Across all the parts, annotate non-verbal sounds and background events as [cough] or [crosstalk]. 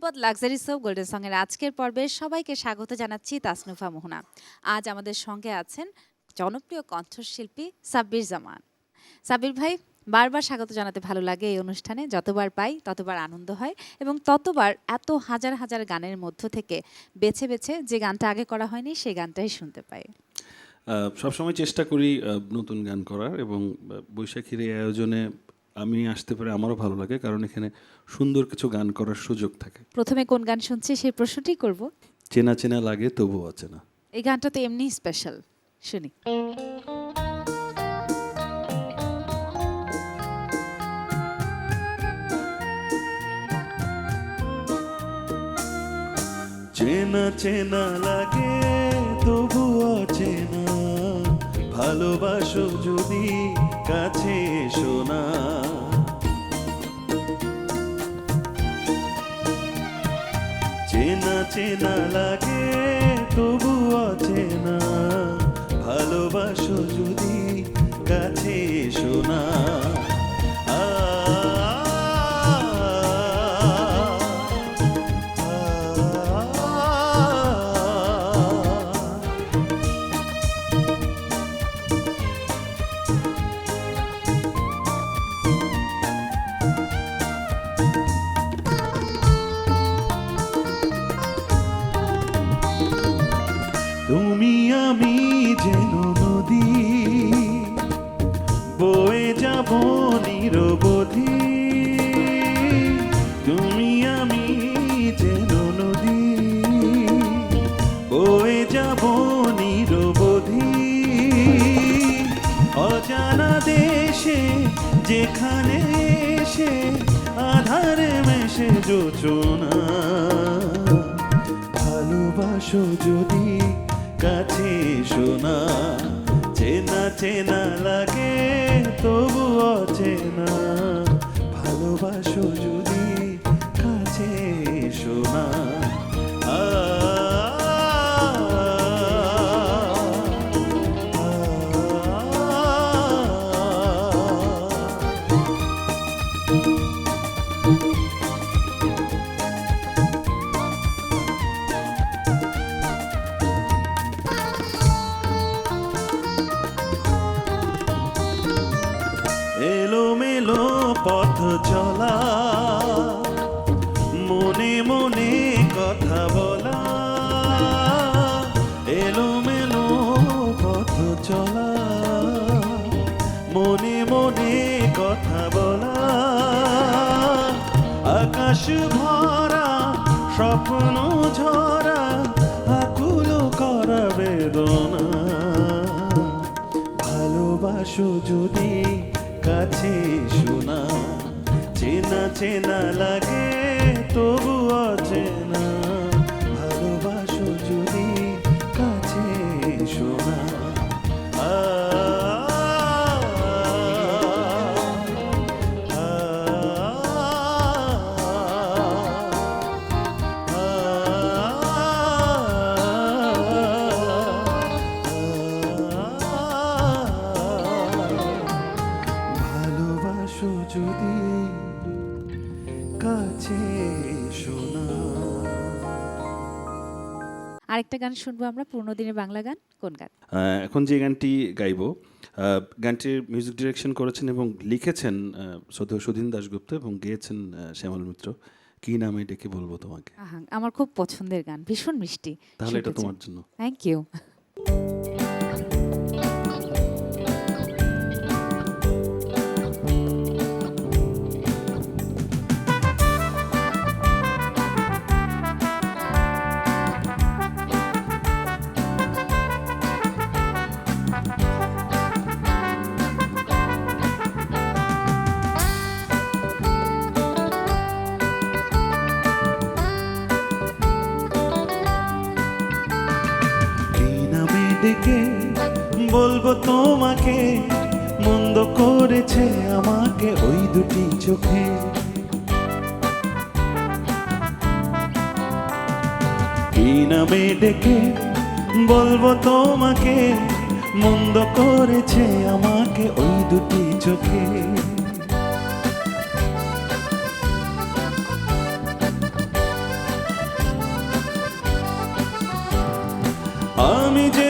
তিব্বত luxury soap golden সঙ্গের আজকের পর্বে সবাইকে স্বাগত জানাচ্ছি তাসনুফা মোহনা। আজ আমাদের সঙ্গে আছেন জনপ্রিয় কণ্ঠশিল্পী সাব্বির জামান। সাব্বির ভাই, বারবার স্বাগত জানাতে ভালো লাগে এই অনুষ্ঠানে। যতবার পাই ততবার আনন্দ হয় এবং ততবার এত হাজার হাজার গানের মধ্য থেকে বেছে বেছে যে গানটা আগে করা হয়নি সেই গানটাই শুনতে পাই। সবসময় চেষ্টা করি নতুন গান করার এবং বৈশাখীর এই আয়োজনে আমি আসতে পারে আমারও ভালো লাগে কারণ এখানে সুন্দর কিছু গান করার সুযোগ থাকে। প্রথমে কোন গান শুনছি সেই প্রশ্নটি করব? চেনা চেনা লাগে তবু অচেনা। এই গানটা তো এমনি স্পেশাল শুনি। চেনা চেনা লাগে তবু অচেনা। ভালোবাসো যদি কাছে এসো না। চেনা চেনা লাগে তবু অচেনা। ভালোবাসো যদি যেখানে এসে আধারে মেশে যোচনা ভালোবাসো যদি কাছে শোনা চেনা চেনা লাগে তবু অচেনা। ভালোবাসো যদি যদি কাছে শোনা আরেকটা গান শুনব আমরা পুরোনো দিনের বাংলা গান কোন গান? এখন যে গানটি গাইব আহ, গানটির মিউজিক ডিরেকশন করেছেন এবং লিখেছেন শ্রদ্ধেয় সুধীন দাশগুপ্ত এবং গেয়েছেন শ্যামল মিত্র। কি নামে ডেকে বলব তোমাকে? আমার খুব পছন্দের গান ভীষণ মিষ্টি। তাহলে এটা তোমার জন্য। থ্যাংক ইউ থেকে বলব তোমাকে, মন্দ করেছে আমাকে ওই দুটি চোখে। নামে ডেকে বলব তোমাকে, মন্দ করেছে আমাকে ওই দুটি চোখে। আমি যে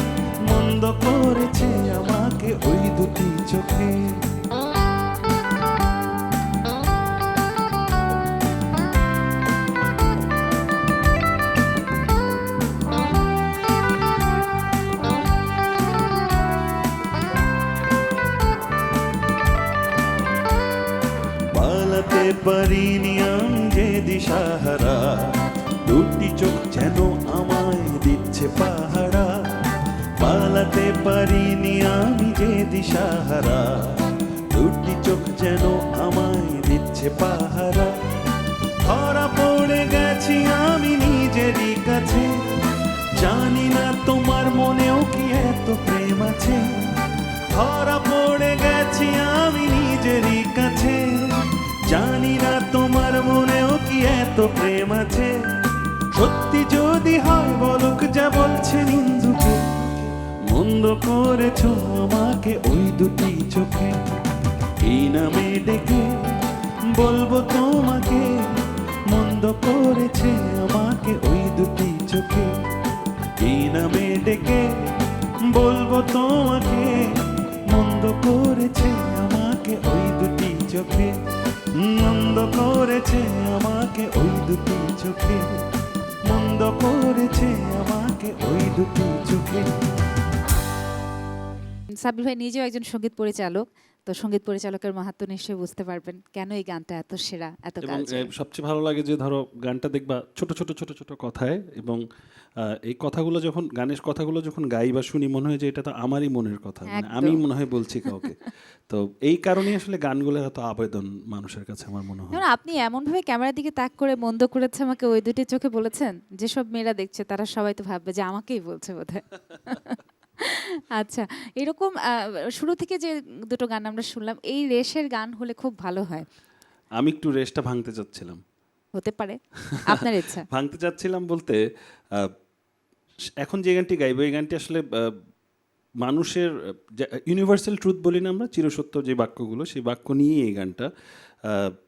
মন্দ করেছে আমাকে আছে ধরা পড়ে গেছি আমি নিজেরই কাছে। জানি না তোমার মনেও কি এত প্রেম আছে। সত্যি যদি হয় বলুক যা বলছে নিন্দুকে মন্দ করেছ আমাকে ওই দুটি চোখে। এই নামে ডেকে বলব তোমাকে, মন্দ করেছে আমাকে ওই দুটি চোখে। এই নামে ডেকে বলব তোমাকে, মন্দ করেছে আমাকে ওই দুটি চোখে। মন্দ করেছে আমাকে ওই দুটি চোখে। মন্দ করেছে আমাকে ওই দুটি চোখে। সাবির ভাই নিজেও একজন সংগীত পরিচালক। তো সংগীত পরিচালকের মাহাত্ম নিশ্চয়ই বুঝতে পারবেন কেন এই গানটা এত সেরা এত সবচেয়ে ভালো লাগে যে ধরো গানটা দেখবা ছোট ছোট ছোট ছোট কথায় এবং এই কথাগুলো যখন গানের কথাগুলো যখন গাই বা শুনি মনে হয় যে এটা তো আমারই মনের কথা মানে আমি মনে হয় বলছি কাউকে। তো এই কারণেই আসলে গানগুলোর এত আবেদন মানুষের কাছে আমার মনে হয়। আপনি এমন ভাবে ক্যামেরার দিকে তাক করে মন্দ করেছে আমাকে ওই দুটি চোখে বলেছেন? যেসব মেয়েরা দেখছে তারা সবাই তো ভাববে যে আমাকেই বলছে বোধহয়। আচ্ছা এরকম শুরু থেকে যে দুটো গান আমরা শুনলাম এই রেশের গান হলে খুব ভালো হয়। আমি একটু রেসটা ভাঙতে চাচ্ছিলাম। হতে পারে [laughs] আপনার ইচ্ছা। ভাঙতে চাচ্ছিলাম বলতে এখন যে গানটি গাইব এই গানটি আসলে মানুষের ইউনিভার্সাল ট্রুথ বলি না আমরা চিরসত্য যে বাক্যগুলো সেই বাক্য নিয়েই এই গানটা।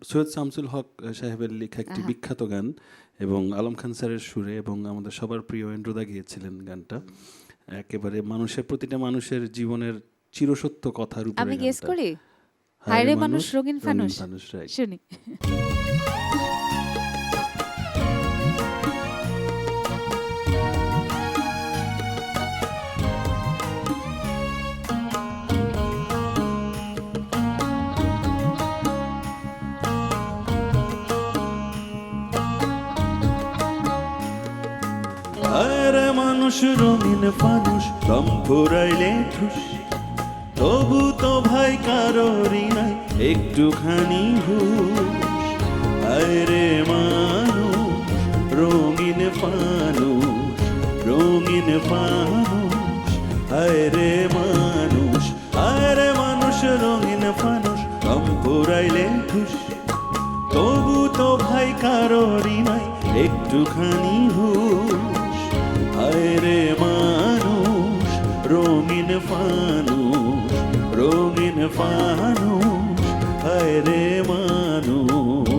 সৈয়দ শামসুল হক সাহেবের লেখা একটি বিখ্যাত গান এবং আলম খান স্যারের সুরে এবং আমাদের সবার প্রিয় এন্ড্রোদা গিয়েছিলেন গানটা। একেবারে মানুষের প্রতিটা মানুষের জীবনের চিরসত্য কথার উপরে আমি গেস। করি? হায়রে হায়রে মানুষ রঙিন ফানুষ। শুনি। মানুষ, রঙিন ফানুষ দম ফুরাইলে তবু তো ভাই কারোরই নাই, একটুখানি হুশ। আরে মানুষ, রঙিন ফানুষ রঙিন ফানুষ। আরে মানুষ আরে মানুষ, রঙিন ফানুষ দম ফুরাইলে তবু তো ভাই কারোরই নাই, একটুখানি হুশ। হায় রে মানুষ রঙিন ফানুষ রঙিন ফানুষ হায়রে মানুষ।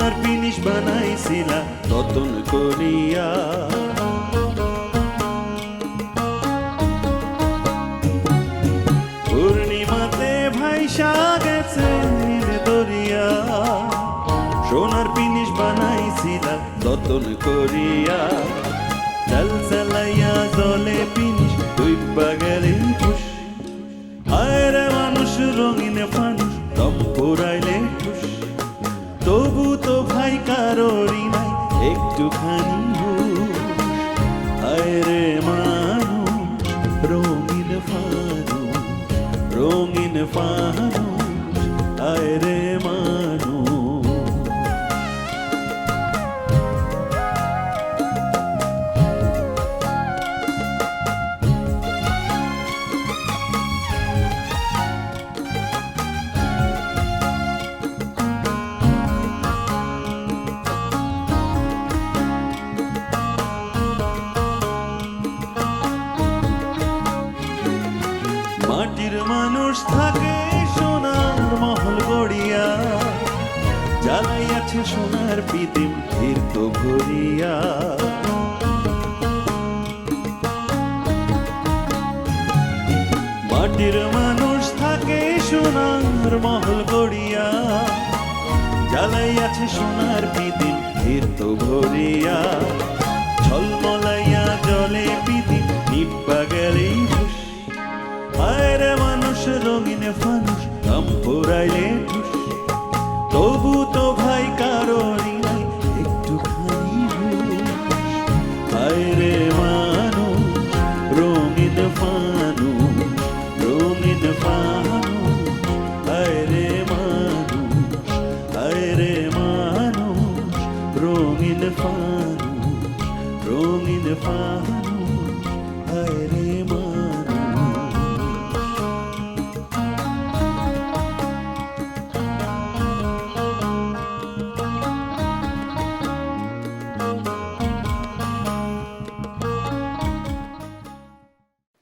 সোনার পিনিস বানাইছিলা রতন করিয়া। পূর্ণিমাতে ভাইসা গেছে নীল দরিয়া। সোনার পিনিস বানাইছিলা রতন করিয়া। চাল চালাইয়া জলে পিনিস দুই বাগারে ঠুস রঙিন ফানুষ দম পোড়াইলে ঠুস তবু তো ভাই কারোরই নাই, একটুখানি। হায় রে মানু, রঙিন ফানু রঙিন ফানু আয় রে মানুষ থাকে সোনার মহল গড়িয়া। জ্বালাইয়াছে সোনার পিদিম তীর্থ ভরিয়া। মাটির মানুষ থাকে সোনার মহল গড়িয়া। জ্বালাইয়াছে সোনার পিদিম তীর্থ ভরিয়া। ঝলমলাইয়া জলে পিদিম নিব্বা গেলেই হায় মানুষ রঙিন ফানুষ দাম পোড়াইলে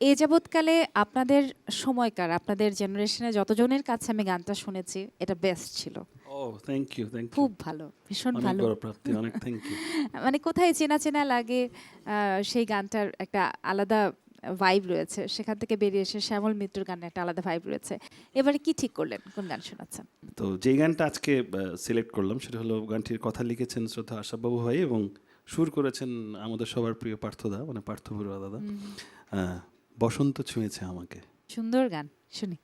এ যাবৎকালে আপনাদের সময়কার আপনাদের জেনারেশনে যতজনের কাছে আমি গানটা শুনেছি এটা বেস্ট ছিল। ও থ্যাংক ইউ থ্যাংক ইউ খুব ভালো ভীষণ ভালো। বড় অনেক থ্যাংক ইউ [laughs] মানে কোথায় চেনা চেনা লাগে সেই গানটার একটা আলাদা ভাইব রয়েছে। সেখান থেকে বেরিয়ে এসে শ্যামল মিত্রর গানে একটা আলাদা ভাইব রয়েছে। এবারে কি ঠিক করলেন? কোন গান শোনাচ্ছেন? তো যেই গানটা আজকে সিলেক্ট করলাম সেটা হলো গানটির কথা লিখেছেন শ্রদ্ধা আশাবাবু ভাই এবং সুর করেছেন আমাদের সবার প্রিয় পার্থদা মানে পার্থ বড়ুয়া দাদা। বসন্ত ছুঁয়েছে আমাকে। সুন্দর গান শুনি।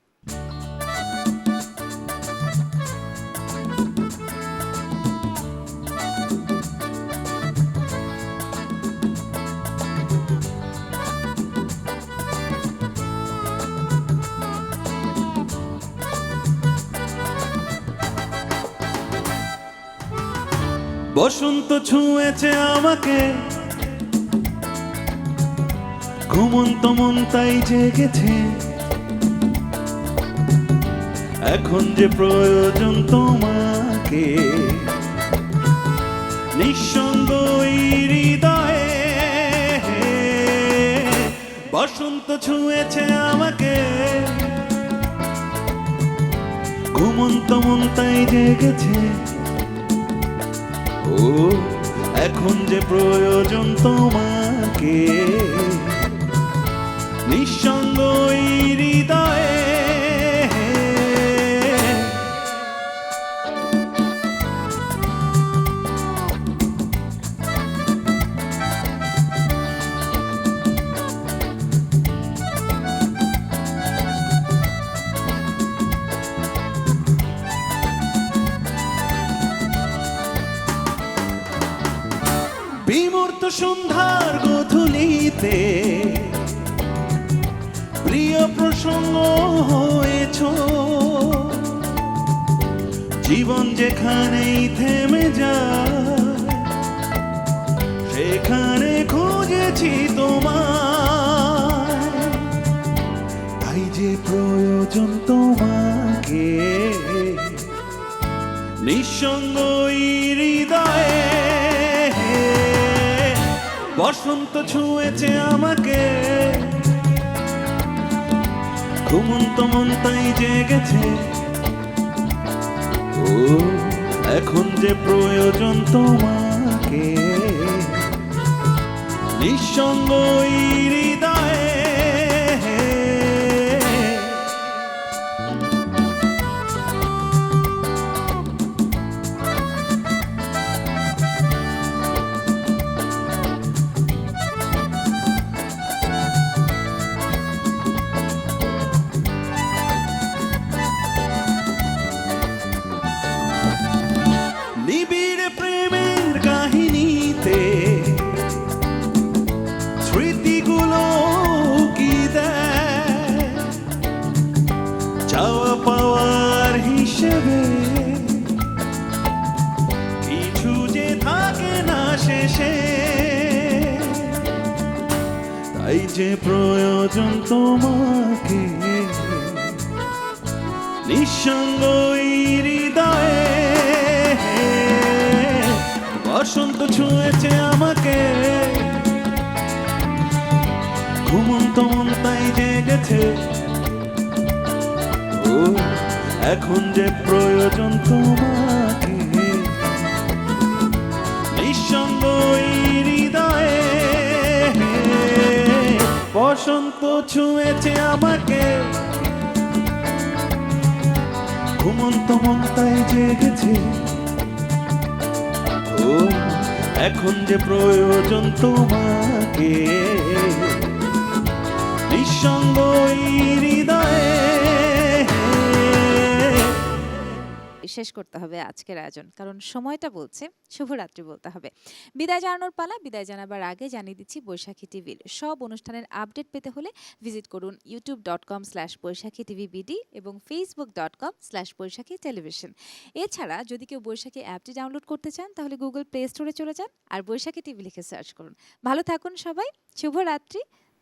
বসন্ত ছুঁয়েছে আমাকে ঘুমন্ত মন তাই জেগেছে। এখন যে প্রয়োজন তোমাকে, নিঃসঙ্গ হৃদয়ে বসন্ত ছুঁয়েছে আমাকে। ঘুমন্ত মন তাই জেগেছে। ও, এখন যে প্রয়োজন তোমাকে নিঃসঙ্গ হৃদয়ে। বিমূর্ত সন্ধ্যার গধূলিতে প্রিয় প্রসঙ্গ হয়েছ। জীবন যেখানেই থেমে যায়, সেখানে খুঁজেছি তোমায়। তাই যে প্রয়োজন তোমাকে, নিঃসঙ্গ হৃদয়ে বসন্ত ছুঁয়েছে আমাকে। ঘুমন্ত মন তাই জেগেছে। ও এখন যে প্রয়োজন তোমাকে নিঃসঙ্গ এই প্রয়োজন তোমাকে। নিঃসঙ্গ হৃদয়ে বসন্ত ছুঁয়েছে আমাকে। ঘুমন্ত মন তাই জেগেছে। ও, এখন যে প্রয়োজন তোমাকে। নিঃসঙ্গ বসন্ত ছুঁয়েছে আমাকে। ঘুমন্ত মন্তায় জেগেছে। ও এখন যে প্রয়োজন তোমাকে। নিঃসঙ্গ হৃদয়ে শেষ করতে হবে আজকের আয়োজন। কারণ সময়টা বলছে, শুভরাত্রি বলতে হবে। বিদায় জানানোর পালা, বিদায় জানাবার আগে জানিয়ে দিচ্ছি বৈশাখী টিভির সব অনুষ্ঠানের আপডেট পেতে হলে ভিজিট করুন YouTube dot com slash Baishakhi TV BD এবং Facebook dot com slash Baishakhi television এছাড়া যদি কেউ বৈশাখী অ্যাপটি ডাউনলোড করতে চান, তাহলে গুগল প্লে স্টোরে চলে যান আর বৈশাখী টিভি লিখে সার্চ করুন। ভালো থাকুন সবাই, শুভরাত্রি।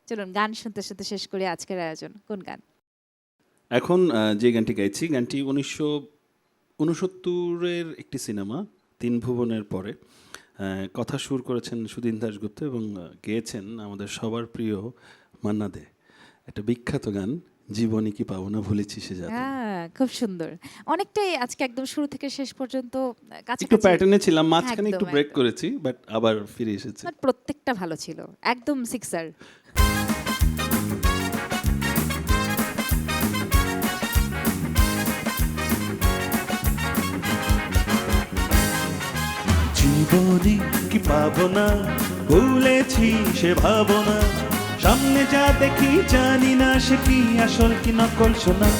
চলুন গান শুনতে শুনতে শেষ করি আজকের আয়োজন। কোন গান? এখন যে গানটি গাইছি, গানটি উনিশশো উনসত্তরের একটি সিনেমা তিন ভুবনের পরে কথা সুর করেছেন সুদীন দাশগুপ্ত এবং গেয়েছেন আমাদের সবার প্রিয় মান্না দে একটা বিখ্যাত গান জীবনী কি পাবো না ভুলেছি সে যাতে হ্যাঁ খুব সুন্দর। অনেকটাই আজকে একদম শুরু থেকে শেষ পর্যন্ত একটু প্যাটার্নে ছিলাম মাঝখানে একটু ব্রেক করেছি বাট আবার ফিরে এসেছি। প্রত্যেকটা ভালো ছিল। একদম সিক্সার জীবনে কি পাবো না? ভুলেছি সে ভাবনা। সামনে যা দেখি জানি না সে কি আসল কি নকল শোনা।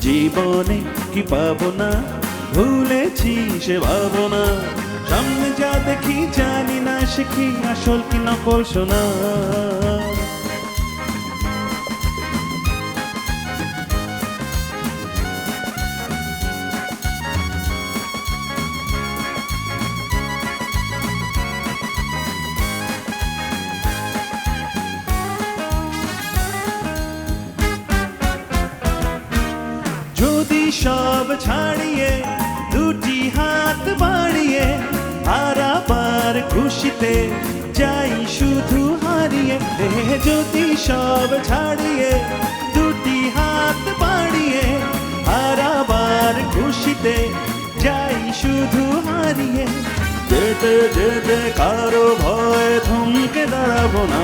জীবনে কি পাবো না? ভুলেছি সে ভাবনা। সামনে যা দেখি জানি না সে কি আসল কি নকল শোনা। সব ছাড়িয়ে, দুটি হাত বাড়িয়ে হারাবার খুশিতে যাই শুধু হারিয়ে। যেতে যেতে কারও ভয় থমকে দাঁড়াবো না।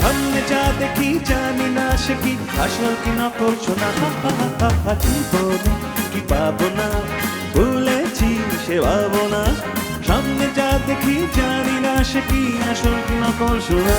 সামনে যা দেখি জানি না সে কি আসল কি নকল শোনা? জীবনে কি পাবো না? ভুলেছি সে ভাবো না সামনে যা দেখি জানি না সে কি আসল কি নকল শোনা?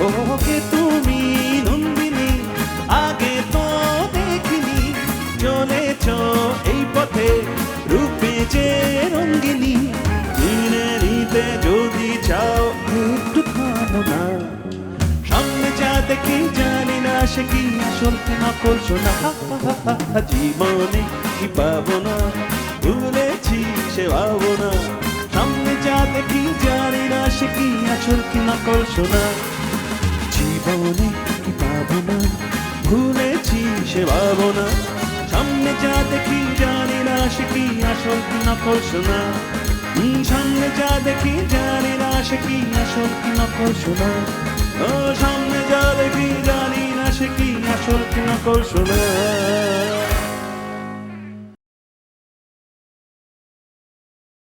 রঙ্গিনী ও কে তুমি নন্দিনী, আগে তো দেখিনি। চলেছ এই পথে রূপে যে রঙ্গিনী। দিনে নিতে যদি চাও একটু থামো না। সামনে যা দেখি জানি না সে কি আসল কি নকল শোনা জীবনে কি পাবো না? ভুলেছি সে ভাবো না সামনে যা দেখি জানি না সে কি আসল কি নকল শোনা জীবনে কি পাবো না ভুলেছি সে ভাবো না সামনে যা দেখি, জানি না সে কি আসল কি নকল শোনা সামনে যা দেখি, জানি না সে কি আসল কি নকল শোনা ও, সামনে যা দেখি, জানি না সে কি আসল কি নকল শোনা